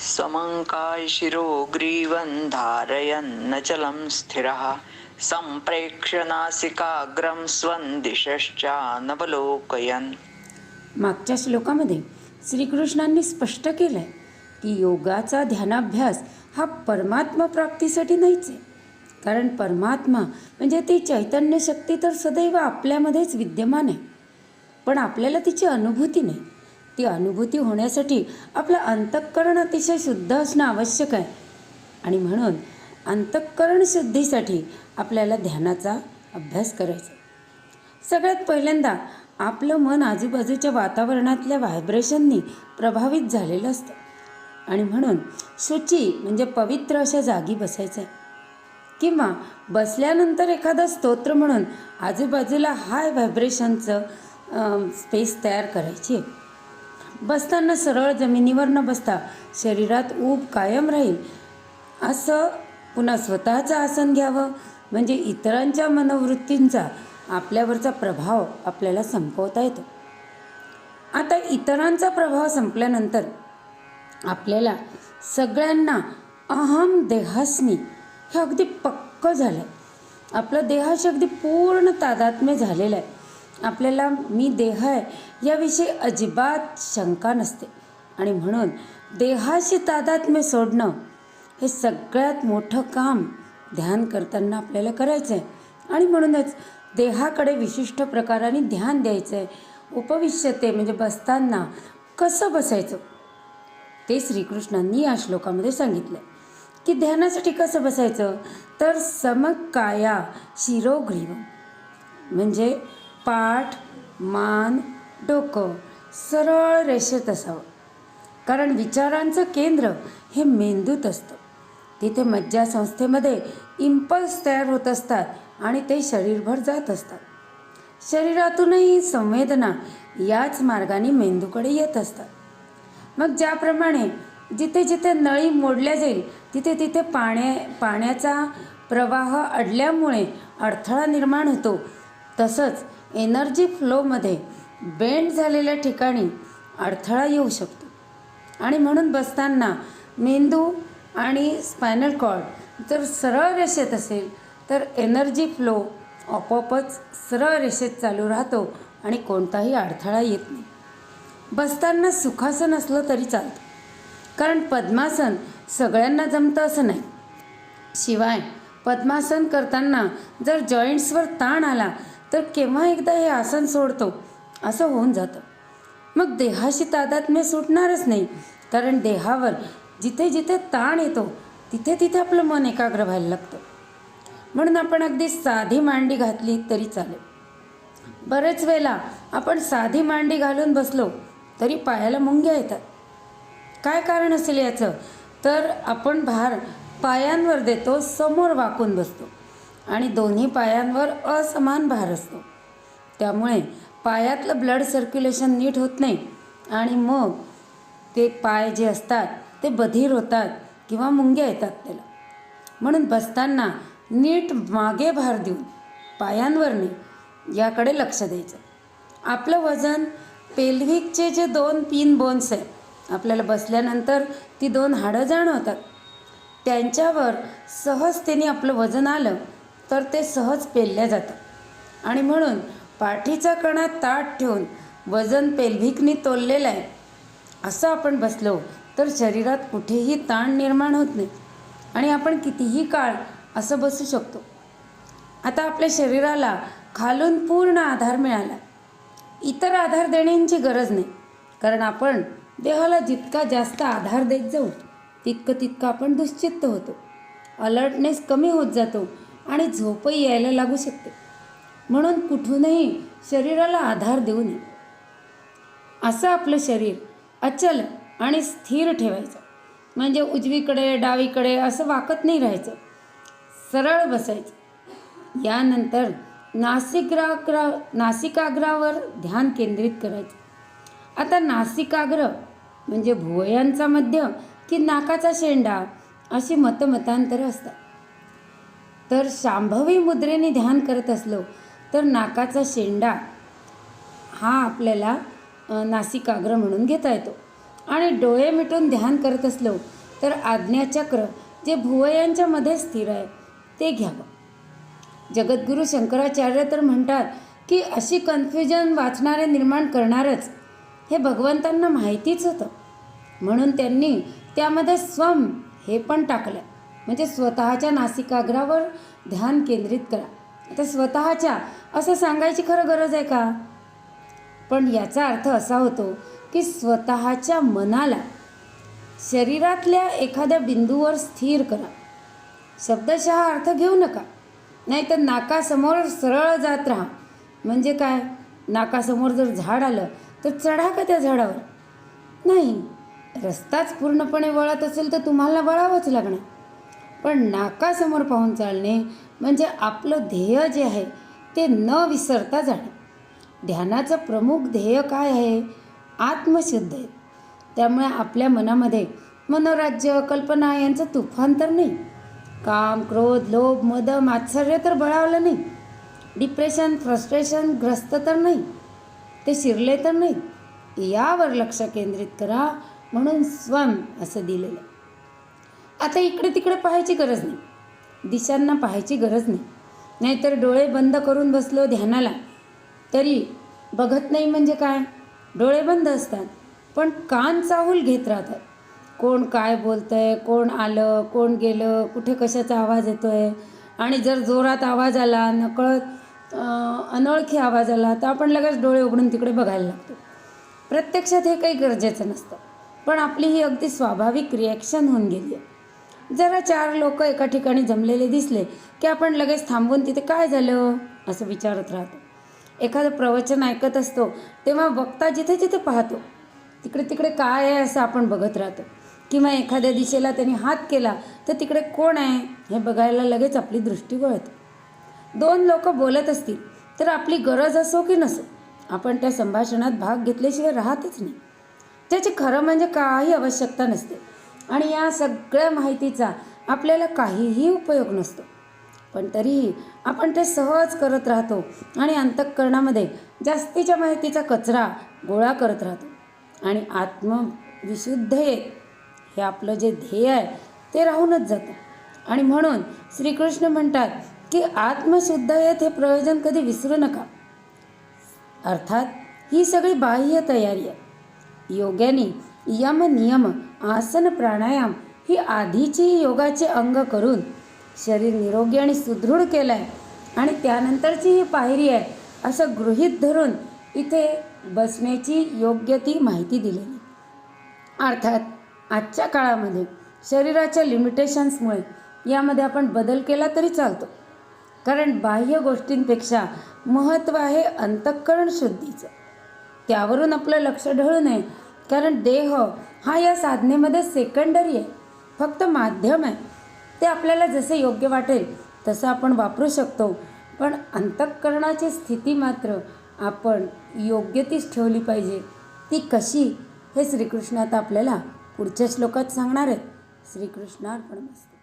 समङ्काय शिरो ग्रीवन् धारयन्नचलं स्थिरः। सम्प्रेक्ष्य नासिकाग्रं स्वं दिशश्चानवलोकयन् मागच्या श्लोकामध्ये श्रीकृष्णांनी स्पष्ट केलं आहे की योगाचा ध्यानाभ्यास हा परमात्मा प्राप्तीसाठी नाहीच आहे. कारण परमात्मा म्हणजे ती चैतन्य शक्ती तर सदैव आपल्यामध्येच विद्यमान आहे. पण आपल्याला तिची अनुभूती नाही. ती अनुभूती होण्यासाठी आपलं अंतःकरण अतिशय शुद्ध असणं आवश्यक आहे. आणि म्हणून अंतःकरण शुद्धीसाठी आपल्याला ध्यानाचा अभ्यास करायचा. सगळ्यात पहिल्यांदा आपलं मन आजूबाजूच्या वातावरणातल्या व्हायब्रेशननी प्रभावित झालेलं असतं. आणि म्हणून शुची म्हणजे पवित्र अशा जागी बसायचं. आहे किंवा बसल्यानंतर एखादा स्तोत्र म्हणून आजूबाजूला हाय व्हायब्रेशनचं स्पेस तयार करायची. आहे बसताना सरळ जमिनीवर न बसता शरीरात ऊब कायम राहील. असं पुन्हा स्वतःचं आसन घ्यावं म्हणजे इतरांच्या मनोवृत्तींचा आपल्यावरचा प्रभाव आपल्याला संपवता येतो. आता इतरांचा प्रभाव संपल्यानंतर आपल्याला सगळ्यांना अहम देहास्मी हे अगदी पक्क झालं आहे आपलं देहाशी अगदी पूर्ण तादात्म्य झालेलं आहे. आपल्याला मी देह आहे याविषयी अजिबात शंका नसते. आणि म्हणून देहाशी तादात्म्य सोडणं हे सगळ्यात मोठं काम ध्यान करताना आपल्याला करायचं आहे आणि म्हणूनच देहाकडे विशिष्ट प्रकाराने ध्यान द्यायचं आहे उपविष्यते म्हणजे बसताना कसं बसायचं? ते श्रीकृष्णांनी या श्लोकामध्ये सांगितलं की ध्यानासाठी कसं बसायचं? तर समकाया शिरोग्रीव म्हणजे पाठ मान डोकं सरळ रेषेत असावं. कारण विचारांचं केंद्र हे मेंदूत असतं. तिथे मज्जासंस्थेमध्ये इम्पल्स तयार होत असतात आणि ते शरीरभर जात असतात. शरीरातूनही संवेदना याच मार्गाने मेंदूकडे येत असतात. मग ज्याप्रमाणे जिथे जिथे नळी मोडल्या जाईल तिथे तिथे पाण्या पाण्याचा प्रवाह अडल्यामुळे अडथळा निर्माण होतो तसंच एनर्जी फ्लोमध्ये बेंड झालेल्या ठिकाणी अडथळा येऊ शकतो. आणि म्हणून बसताना मेंदू आणि स्पायनल कॉर्ड जर सरळ रेषेत असेल तर एनर्जी फ्लो आपोआपच सरळ रेषेत चालू राहतो आणि कोणताही अडथळा येत नाही. बसताना सुखासन असलं तरी चालतं. कारण पद्मासन सगळ्यांना जमतं असं नाही. शिवाय पद्मासन करताना जर जॉईंट्सवर ताण आला तर केव्हा एकदा हे आसन सोडतो? असं होऊन जातं. मग देहाशी तादात्म्य सुटणारच नाही कारण देहावर जिथे जिथे ताण येतो तिथे तिथे आपलं मन एकाग्र व्हायला लागतं. म्हणून आपण अगदी साधी मांडी घातली तरी चालेल. बरेच वेळेला आपण साधी मांडी घालून बसलो तरी पायाला मुंग्या येतात. काय कारण असेल याचं? तर आपण भार पायांवर देतो समोर वाकून बसतो. आणि दोन्ही पायांवर असमान भार असतो. त्यामुळे पायातलं ब्लड सर्क्युलेशन नीट होत नाही आणि मग ते पाय जे असतात ते बधीर होतात किंवा मुंग्या येतात त्याला. म्हणून बसताना नीट मागे भार देऊन पायांवर नाही याकडे लक्ष द्यायचं. आपलं वजन पेल्व्हिकचे जे दोन पिन बोन्स आहेत आपल्याला बसल्यानंतर ती दोन हाडं जाणवतात. त्यांच्यावर सहजतेने आपलं वजन आलं तर ते सहज पेलल्या जातं आणि म्हणून पाठीचा कणा ताट ठेवून वजन पेल्व्हिकनी तोललेलं आहे. असं आपण बसलो तर शरीरात कुठेही ताण निर्माण होत नाही. आणि आपण कितीही काळ असं बसू शकतो. आता आपल्या शरीराला खालून पूर्ण आधार मिळाला. इतर आधार देण्याची गरज नाही. कारण आपण देहाला जितका जास्त आधार देत जाऊ तितकं तितकं आपण दुश्चित्त होतो. अलर्टनेस कमी होत जातो आणि झोपही यायला लागू शकते. म्हणून कुठूनही शरीराला आधार देऊ नये. असं आपलं शरीर अचल आणि स्थिर ठेवायचं. म्हणजे उजवीकडे डावीकडे असं वाकत नाही राहायचं. सरळ बसायचं. यानंतर नासिकाग्रा नासिकाग्रावर ध्यान केंद्रित करायचं. आता नासिकाग्र म्हणजे भुवयांचा मध्य की नाकाचा शेंडा अशी मतमतांतरं असतात. तर शांभवी मुद्रेने ध्यान करत असलो तर नाकाचा शेंडा हा आपल्याला नासिकाग्र म्हणून घेता येतो. आणि डोळे मिटून ध्यान करत असलो तर आज्ञाचक्र जे भुवयांच्या मध्ये स्थिर आहे ते घ्यावं. जगद्गुरू शंकराचार्य तर म्हणतात की अशी कन्फ्युजन वाचणारे निर्माण करणारच हे भगवंतांना माहितीच होतं. म्हणून त्यांनी त्यामध्ये स्वम हे पण टाकलं. म्हणजे स्वतःच्या नासिकाग्रावर ध्यान केंद्रित करा. आता स्वतःच्या असं सांगायची खरं गरज आहे का? पण याचा अर्थ असा होतो की स्वतःच्या मनाला शरीरातल्या एखाद्या बिंदूवर स्थिर करा. शब्दशः अर्थ घेऊ नका. नाहीतर नाकासमोर सरळ जात राहा. म्हणजे काय? नाकासमोर जर झाड आलं तर चढा का त्या झाडावर? नाही. रस्ताच पूर्णपणे वळत असेल तर तुम्हाला वळावंच लागणार. पण नाकासमोर पाहून चालणे म्हणजे आपलं ध्येय जे आहे ते न विसरता जाणे. ध्यानाचं प्रमुख ध्येय काय आहे? आत्मशुद्ध आहे. त्यामुळे आपल्या मनामध्ये मनोराज्य कल्पना यांचं तुफान तर नाही. काम क्रोध लोभ मद मात्सर्य तर बळावलं नाही. डिप्रेशन फ्रस्ट्रेशन ग्रस्त तर नाही. ते शिरले तर नाही. यावर लक्ष केंद्रित करा म्हणून स्वम असं दिलेलं आहे. आता इकडे तिकडे पाहायची गरज नाही. दिशांना पाहायची गरज नाही. नाहीतर डोळे बंद करून बसलो ध्यानाला. तरी बघत नाही म्हणजे काय? डोळे बंद असतात. पण कान चाहूल घेत राहतात. कोण काय बोलतंय कोण आलं कोण गेलं कुठे कशाचा आवाज येतो आहे आणि जर जोरात आवाज आला नकळत अनोळखी आवाज आला तर आपण लगेच डोळे उघडून तिकडे बघायला लागतो. प्रत्यक्षात हे काही गरजेचं नसतं. पण आपली ही अगदी स्वाभाविक रिॲक्शन होऊन गेली आहे. जरा चार लोक एका ठिकाणी जमलेले दिसले की आपण लगेच थांबून तिथे काय झालं? असं विचारत राहतो. एखादं प्रवचन ऐकत असतो तेव्हा वक्ता जिथे जिथे पाहतो. तिकडे तिकडे काय आहे असं आपण बघत राहतो. किंवा एखाद्या दिशेला त्यांनी हात केला तर तिकडे कोण आहे हे बघायला लगेच आपली दृष्टी वळते. दोन लोक बोलत असतील तर आपली गरज असो की नसो आपण त्या संभाषणात भाग घेतल्याशिवाय राहतच नाही. त्याची खरं म्हणजे काही आवश्यकता नसते. आणि या सगळ्या माहितीचा आपल्याला काहीही उपयोग नसतो. पण तरीही आपण ते सहज करत राहतो आणि अंतःकरणामध्ये जास्तीच्या माहितीचा कचरा गोळा करत राहतो. आणि आत्मविशुद्ध हे आपलं जे ध्येय आहे ते राहूनच जातं. आणि म्हणून श्रीकृष्ण म्हणतात की आत्मशुद्धतेत हे प्रयोजन कधी विसरू नका. अर्थात ही सगळी बाह्य तयारी आहे. योग्याने यम नियम आसन प्राणायाम ही आधीची योगाचे अंग करून शरीर निरोगी आणि सुदृढ केलं आहे आणि त्यानंतरची ही पायरी आहे असं गृहीत धरून इथे बसण्याची योग्य ती माहिती दिलेली. अर्थात आजच्या काळामध्ये शरीराच्या लिमिटेशन्समुळे यामध्ये आपण बदल केला तरी चालतो. कारण बाह्य गोष्टींपेक्षा महत्त्व आहे अंतःकरण शुद्धीचं. त्यावरून आपलं लक्ष ढळू नये कारण देह हा या साधनेमध्ये सेकंडरी आहे. फक्त माध्यम आहे. ते आपल्याला जसे योग्य वाटेल तसं आपण वापरू शकतो. पण अंतःकरणाची स्थिती मात्र आपण योग्य तीच ठेवली पाहिजे. ती कशी? हे श्रीकृष्ण आता आपल्याला पुढच्या श्लोकात सांगणार आहेत. श्रीकृष्णार्पण मस्त